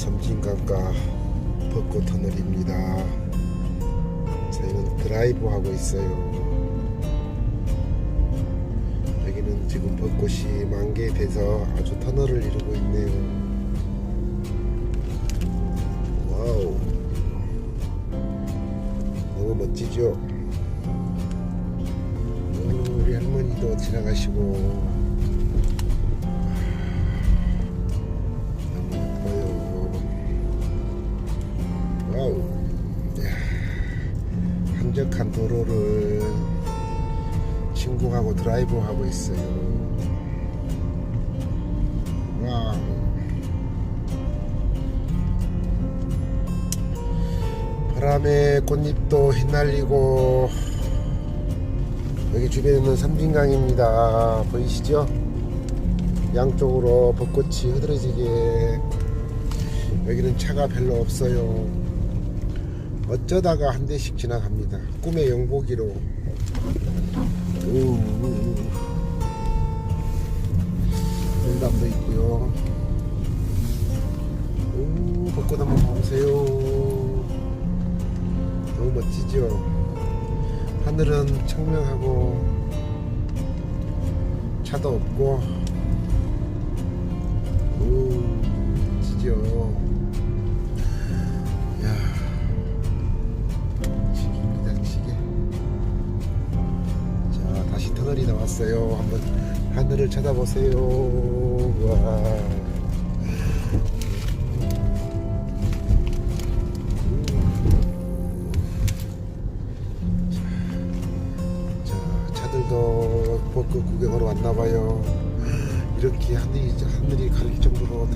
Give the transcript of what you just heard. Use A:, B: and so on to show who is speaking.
A: 강가 벚꽃 터널입니다. 저희는 드라이브 하고 있어요. 여기는 지금 벚꽃이 만개돼서 아주 터널을 이루고 있네요. 와우. 너무 멋지죠? 오, 우리 할머니도 지나가시고 한적한 도로를 친구하고 드라이브 하고 있어요. 와우. 바람에 꽃잎도 휘날리고 여기 주변에는 삼진강입니다. 보이시죠? 양쪽으로 벚꽃이 흐드러지게 여기는 차가 별로 없어요. 어쩌다가 한 대씩 지나갑니다. 꿈의. 우, 농담도 있고요. 오, 벚꽃 한번 보세요. 너무 멋지죠? 하늘은 청명하고 차도 없고 오 터널이 나왔어요. 한번 하늘을 쳐다보세요. 와. 벚꽃 구경하러 왔나봐요. 이렇게 하늘이, 하늘이 가릴 정도로